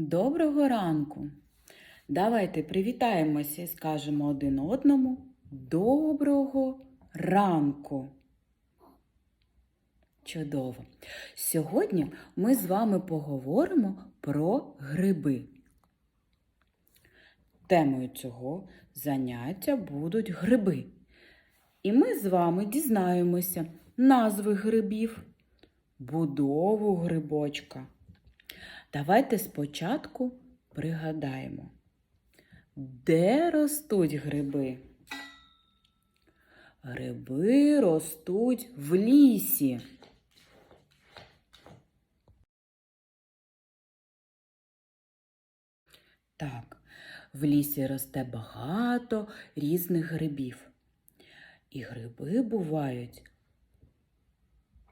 Доброго ранку! Давайте привітаємося і скажемо один одному доброго ранку. Чудово! Сьогодні ми з вами поговоримо про гриби. Темою цього заняття будуть гриби. І ми з вами дізнаємося назви грибів, будову грибочка. Давайте спочатку пригадаємо, де ростуть гриби? Гриби ростуть в лісі. Так, в лісі росте багато різних грибів. І гриби бувають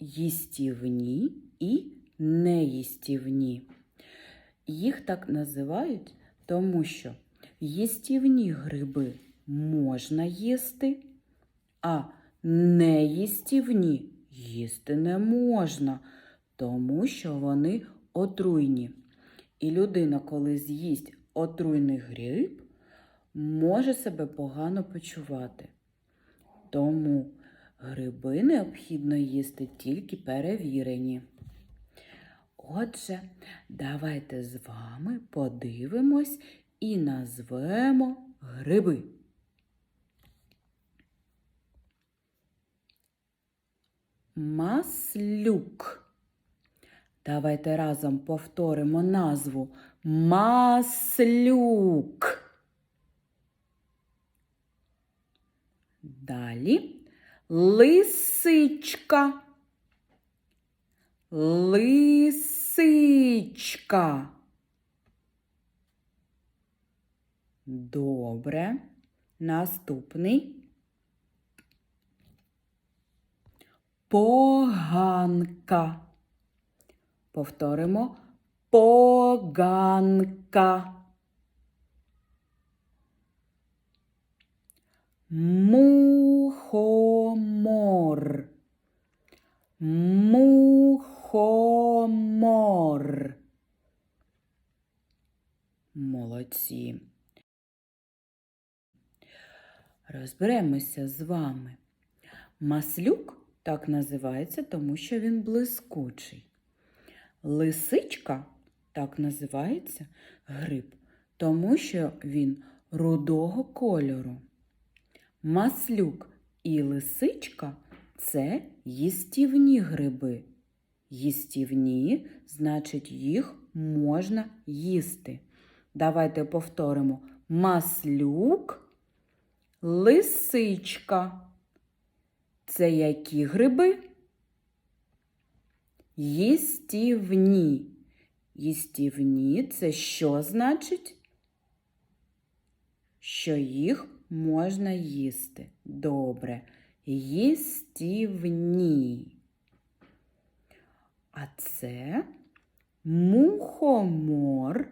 їстівні і неїстівні. Їх так називають, тому що їстівні гриби можна їсти, а неїстівні їсти не можна, тому що вони отруйні. І людина, коли з'їсть отруйний гриб, може себе погано почувати. Тому гриби необхідно їсти тільки перевірені. Отже, давайте з вами подивимось і назвемо гриби. Маслюк. Давайте разом повторимо назву Маслюк. Далі лисичка. Лисичка. Добре. Наступний. Поганка. Повторимо поганка. Мухомор. Мухомор. Молодці. Розберемося з вами. Маслюк так називається, тому що він блискучий. Лисичка так називається гриб, тому що він рудого кольору. Маслюк і лисичка це їстівні гриби. Їстівні, значить, їх можна їсти. Давайте повторимо маслюк, лисичка. Це які гриби? Їстівні. Їстівні це що значить? Що їх можна їсти. Добре. Їстівні. А це мухомор,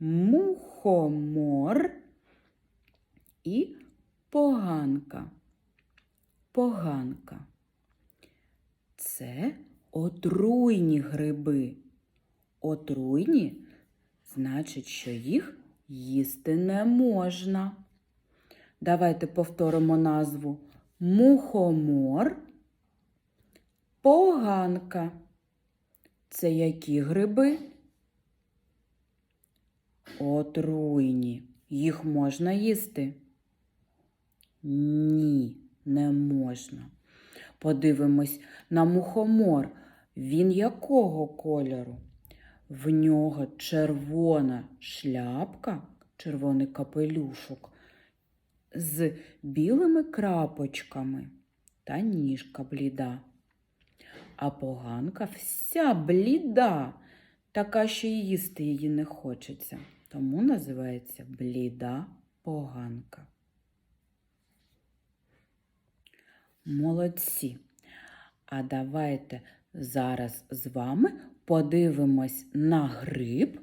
мухомор і поганка. Поганка. Це отруйні гриби. Отруйні значить, що їх їсти не можна. Давайте повторимо назву мухомор, поганка. Це які гриби? Отруйні. Їх можна їсти? Ні, не можна. Подивимось на мухомор. Він якого кольору? В нього червона шляпка, червоний капелюшок з білими крапочками та ніжка бліда. А поганка вся бліда, така, що й їсти її не хочеться. Тому називається бліда поганка. Молодці. А давайте зараз з вами подивимось на гриб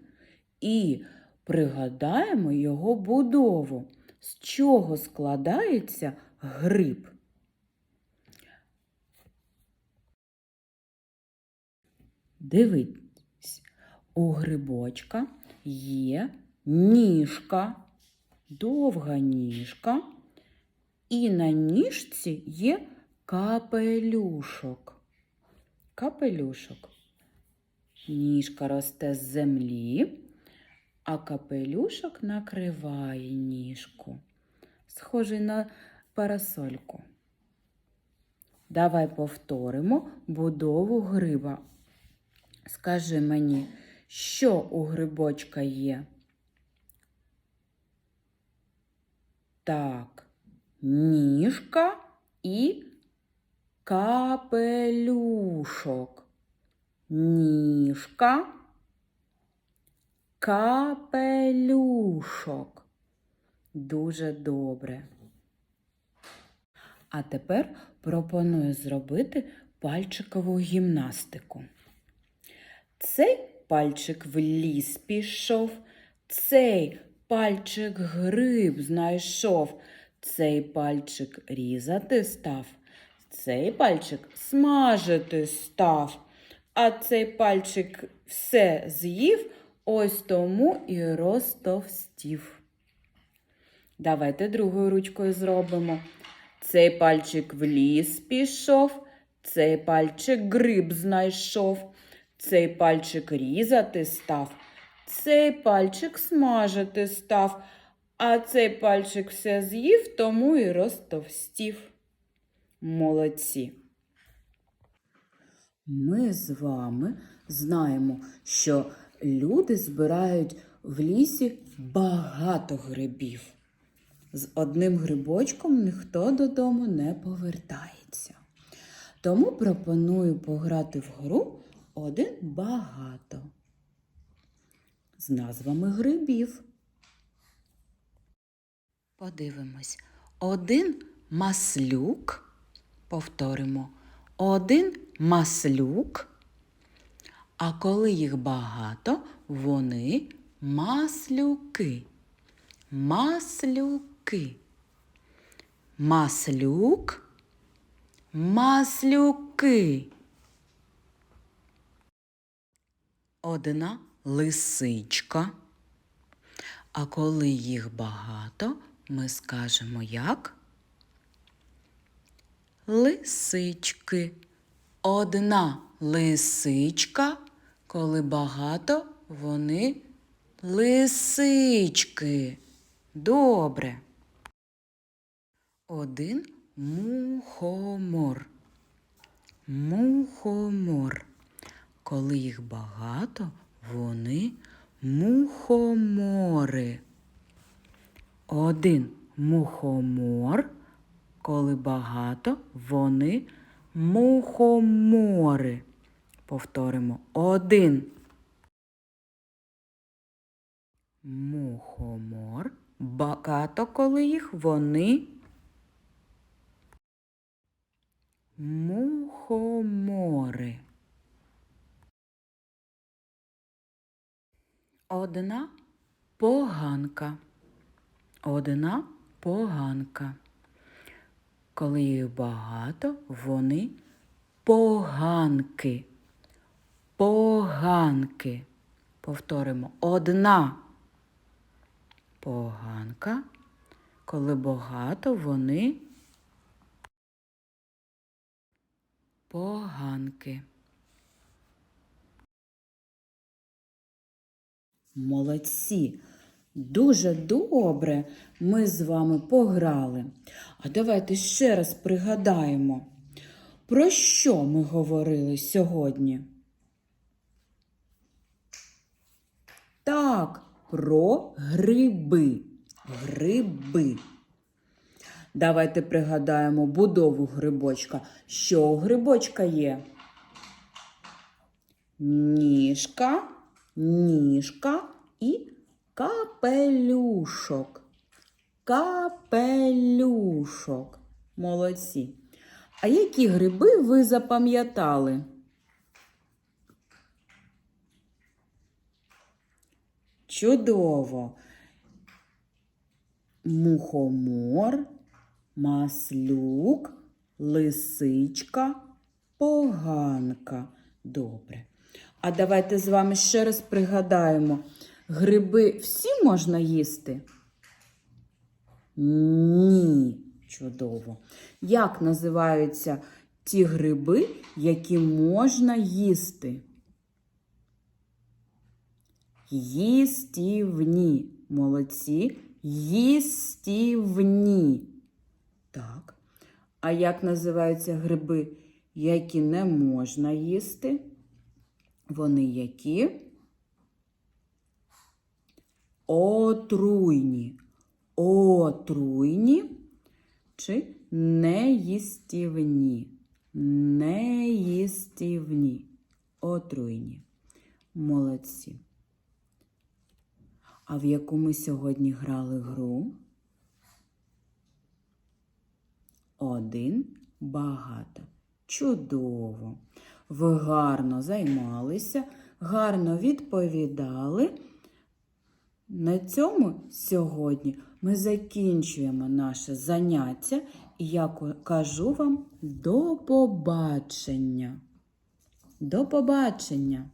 і пригадаємо його будову. З чого складається гриб? Дивіться, у грибочка є ніжка, довга ніжка, і на ніжці є капелюшок. Капелюшок. Ніжка росте з землі, а капелюшок накриває ніжку, схожий на парасольку. Давай повторимо будову гриба. Скажи мені, що у грибочка є? Так, ніжка і капелюшок. Ніжка, капелюшок. Дуже добре. А тепер пропоную зробити пальчикову гімнастику. Цей пальчик в ліс пішов, цей пальчик гриб знайшов, цей пальчик різати став, цей пальчик смажити став, а цей пальчик все з'їв, ось тому і розтовстів. Давайте другою ручкою зробимо. Цей пальчик в ліс пішов, цей пальчик гриб знайшов, цей пальчик різати став, цей пальчик смажити став, а цей пальчик все з'їв, тому і розтовстів. Молодці. Ми з вами знаємо, що люди збирають в лісі багато грибів. З одним грибочком ніхто додому не повертається. Тому пропоную пограти в гру один багато з назвами грибів. Подивимось. Один маслюк. Повторимо. Один маслюк. А коли їх багато, вони маслюки. Маслюки. Маслюк. Маслюки. Одна лисичка. А коли їх багато, ми скажемо як? Лисички. Одна лисичка, коли багато, вони лисички. Добре. Один мухомор. Мухомор. Коли їх багато, вони мухомори. Один мухомор. Коли багато, вони мухомори. Повторимо один. Мухомор. Багато коли їх вони мухомори. Одна поганка. Одна поганка. Коли їх багато, вони поганки. Поганки. Повторимо одна поганка. Коли багато, вони поганки. Молодці. Дуже добре ми з вами пограли. А давайте ще раз пригадаємо, про що ми говорили сьогодні? Так, про гриби. Гриби. Давайте пригадаємо будову грибочка. Що у грибочка є? Ніжка, ніжка і капелюшок. Капелюшок. Молодці. А які гриби ви запам'ятали? Чудово. Мухомор, маслюк, лисичка, поганка. Добре. А давайте з вами ще раз пригадаємо Гриби всі можна їсти? Ні. Чудово. Як називаються ті гриби, які можна їсти? Їстівні. Молодці. Їстівні. Так. А як називаються гриби, які не можна їсти? Вони які? Отруйні. Отруйні чи неїстівні? Неїстівні. Отруйні. Молодці. А в яку ми сьогодні грали гру? Один багато. Чудово. Ви гарно займалися, гарно відповідали. На цьому сьогодні ми закінчуємо наше заняття і я кажу вам до побачення. До побачення!